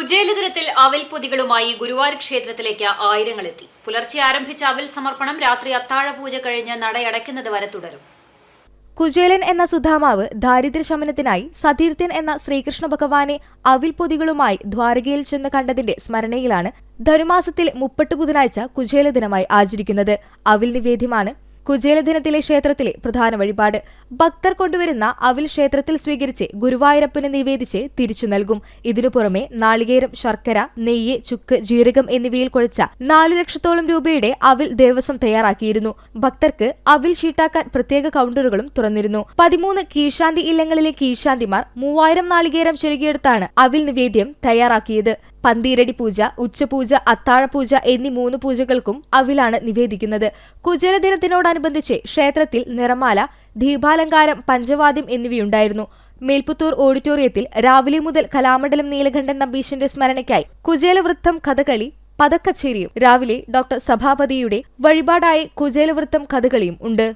കുചേല അവൽ പൊതികളുമായി ഗുരുവായൂർ ക്ഷേത്രത്തിലേക്ക് ആയിരങ്ങളെത്തി. പുലർച്ചെ ആരംഭിച്ച അവൽ സമർപ്പണം രാത്രി അത്താഴ പൂജ കഴിഞ്ഞ് നടയടയ്ക്കുന്നത് വരെ തുടരും. കുജേലൻ എന്ന സുധാമാവ് ദാരിദ്ര്യ ശമനത്തിനായി സതീർത്ഥ്യൻ എന്ന ശ്രീകൃഷ്ണ ഭഗവാനെ അവിൽ പൊതികളുമായി ദ്വാരകയിൽ ചെന്ന് കണ്ടതിന്റെ സ്മരണയിലാണ് ധനുമാസത്തിൽ മുപ്പട്ട് ബുധനാഴ്ച കുചേല ദിനമായി ആചരിക്കുന്നത്. അവിൽ നിവേദ്യമാണ് കുചേല ദിനത്തിലെ ക്ഷേത്രത്തിലെ പ്രധാന വഴിപാട്. ഭക്തർ കൊണ്ടുവരുന്ന അവിൽ ക്ഷേത്രത്തിൽ സ്വീകരിച്ച് ഗുരുവായൂരപ്പന് നിവേദിച്ച് തിരിച്ചു നൽകും. ഇതിനു പുറമെ നാളികേരം ശർക്കര നെയ്യ് ചുക്ക് ജീരകം എന്നിവയിൽ കുഴച്ച നാലു ലക്ഷത്തോളം രൂപയുടെ അവിൽ ദേവസ്വം തയ്യാറാക്കിയിരുന്നു. ഭക്തർക്ക് അവിൽ ഷീട്ടാക്കാൻ പ്രത്യേക കൗണ്ടറുകളും തുറന്നിരുന്നു. പതിമൂന്ന് കീഴ്ശാന്തി ഇല്ലങ്ങളിലെ കീഴ്ശാന്തിമാർ മൂവായിരം നാളികേരം ചുരുകിയെടുത്താണ് അവിൽ നിവേദ്യം തയ്യാറാക്കിയത്. പന്തീരടി പൂജ ഉച്ചപൂജ അത്താഴപൂജ എന്നീ മൂന്ന് പൂജകൾക്കും അവിലാണ് നിവേദിക്കുന്നത്. കുചേല ദിനത്തിനോടനുബന്ധിച്ച് ക്ഷേത്രത്തിൽ നിറമാല ദീപാലങ്കാരം പഞ്ചവാദ്യം എന്നിവയുണ്ടായിരുന്നു. മേൽപ്പുത്തൂർ ഓഡിറ്റോറിയത്തിൽ രാവിലെ മുതൽ കലാമണ്ഡലം നീലകണ്ഠൻ നമ്പീശന്റെ സ്മരണയ്ക്കായി കുചേലവൃത്തം കഥകളി പതക്കച്ചേരിയും. രാവിലെ ഡോക്ടർ സഭാപതിയുടെ വഴിപാടായി കുചേലവൃത്തം കഥകളിയും ഉണ്ട്.